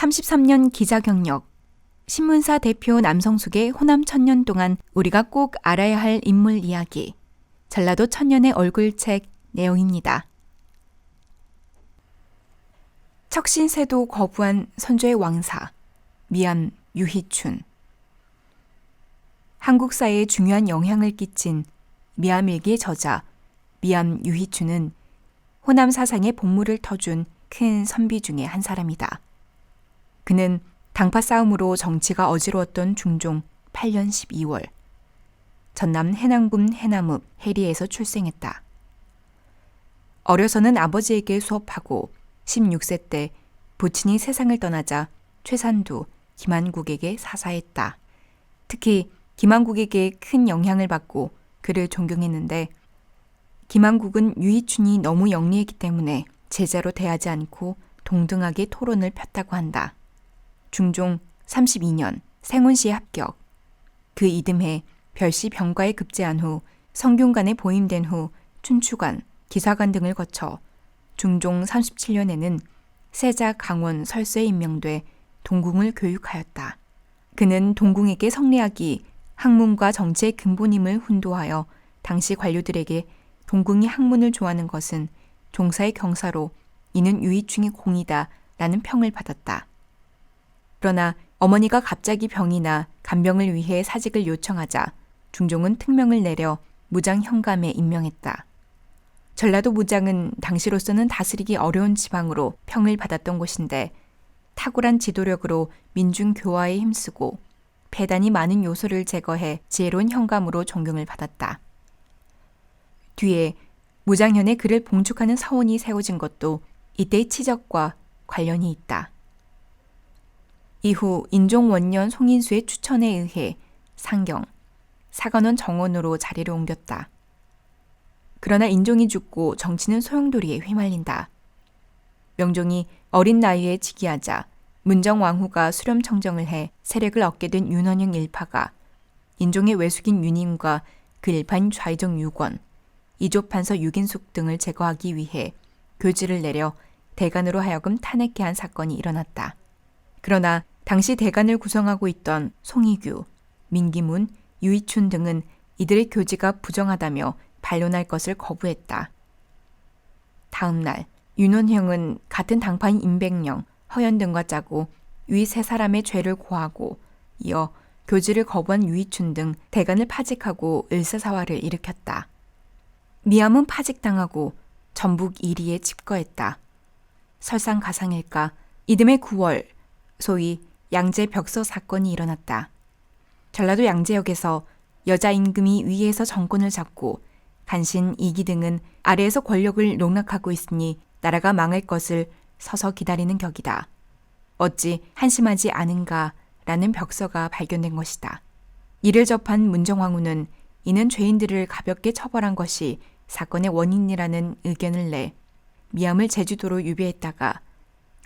33년 기자 경력. 신문사 대표 남성숙의 호남 천년 동안 우리가 꼭 알아야 할 인물 이야기. 전라도 천년의 얼굴책 내용입니다. 척신세도 거부한 선조의 왕사 미암 유희춘 한국사에 중요한 영향을 끼친 미암일기의 저자 미암 유희춘은 호남 사상의 본물을 터준 큰 선비 중의 한 사람이다. 그는 당파 싸움으로 정치가 어지러웠던 중종 8년 12월 전남 해남군 해남읍 해리에서 출생했다. 어려서는 아버지에게 수업하고 16세 때 부친이 세상을 떠나자 최산두, 김한국에게 사사했다. 특히 김한국에게 큰 영향을 받고 그를 존경했는데 김한국은 유희춘이 너무 영리했기 때문에 제자로 대하지 않고 동등하게 토론을 폈다고 한다. 중종 32년 생훈시에 합격. 그 이듬해 별시 병과에 급제한 후 성균관에 보임된 후 춘추관, 기사관 등을 거쳐 중종 37년에는 세자 강원 설서에 임명돼 동궁을 교육하였다. 그는 동궁에게 성리학이 학문과 정치의 근본임을 훈도하여 당시 관료들에게 동궁이 학문을 좋아하는 것은 종사의 경사로 이는 유이충의 공이다 라는 평을 받았다. 그러나 어머니가 갑자기 병이 나 간병을 위해 사직을 요청하자 중종은 특명을 내려 무장 현감에 임명했다. 전라도 무장은 당시로서는 다스리기 어려운 지방으로 평을 받았던 곳인데 탁월한 지도력으로 민중 교화에 힘쓰고 배단이 많은 요소를 제거해 지혜로운 현감으로 존경을 받았다. 뒤에 무장현에 그를 봉축하는 서원이 세워진 것도 이때의 치적과 관련이 있다. 이후 인종 원년 송인수의 추천에 의해 상경, 사관원 정원으로 자리를 옮겼다. 그러나 인종이 죽고 정치는 소용돌이에 휘말린다. 명종이 어린 나이에 즉위하자 문정왕후가 수렴청정을 해 세력을 얻게 된 윤원영 일파가 인종의 외숙인 윤임과 그 일파인 좌이정 유권, 이조판서 유긴숙 등을 제거하기 위해 교지를 내려 대간으로 하여금 탄핵케 한 사건이 일어났다. 그러나 당시 대간을 구성하고 있던 송희규, 민기문, 유이춘 등은 이들의 교지가 부정하다며 반론할 것을 거부했다. 다음 날 윤원형은 같은 당파인 임백령, 허연 등과 짜고 위 세 사람의 죄를 고하고 이어 교지를 거부한 유이춘 등 대간을 파직하고 을사사화를 일으켰다. 미암은 파직당하고 전북 이리에 집거했다. 설상가상일까 이듬해 9월 소위 양재 벽서 사건이 일어났다. 전라도 양재역에서 여자 임금이 위에서 정권을 잡고 간신 이기 등은 아래에서 권력을 농락하고 있으니 나라가 망할 것을 서서 기다리는 격이다. 어찌 한심하지 않은가라는 벽서가 발견된 것이다. 이를 접한 문정왕후는 이는 죄인들을 가볍게 처벌한 것이 사건의 원인이라는 의견을 내 미암을 제주도로 유배했다가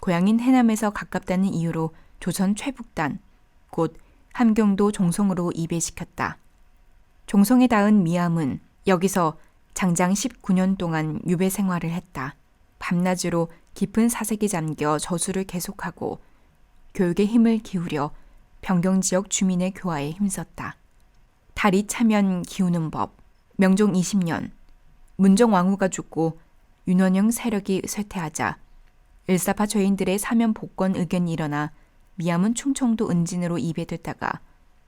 고향인 해남에서 가깝다는 이유로 조선 최북단, 곧 함경도 종성으로 이배시켰다. 종성에 닿은 미암은 여기서 장장 19년 동안 유배 생활을 했다. 밤낮으로 깊은 사색이 잠겨 저수를 계속하고 교육에 힘을 기울여 변경 지역 주민의 교화에 힘썼다. 달이 차면 기우는 법. 명종 20년 문정 왕후가 죽고 윤원영 세력이 쇠퇴하자 일사파 죄인들의 사면 복권 의견이 일어나 미암은 충청도 은진으로 이배됐다가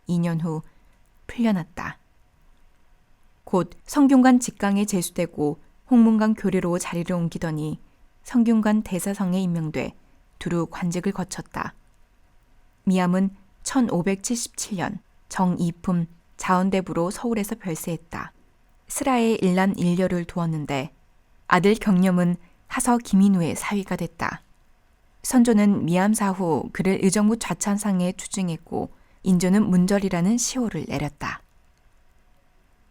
2년 후 풀려났다. 곧 성균관 직강에 제수되고 홍문관 교례로 자리를 옮기더니 성균관 대사성에 임명돼 두루 관직을 거쳤다. 미암은 1577년 정이품 자원대부로 서울에서 별세했다. 스라에 일남 일녀를 두었는데 아들 경념은 하서 김인우의 사위가 됐다. 선조는 미암사 후 그를 의정부 좌찬상에 추증했고 인조는 문절이라는 시호를 내렸다.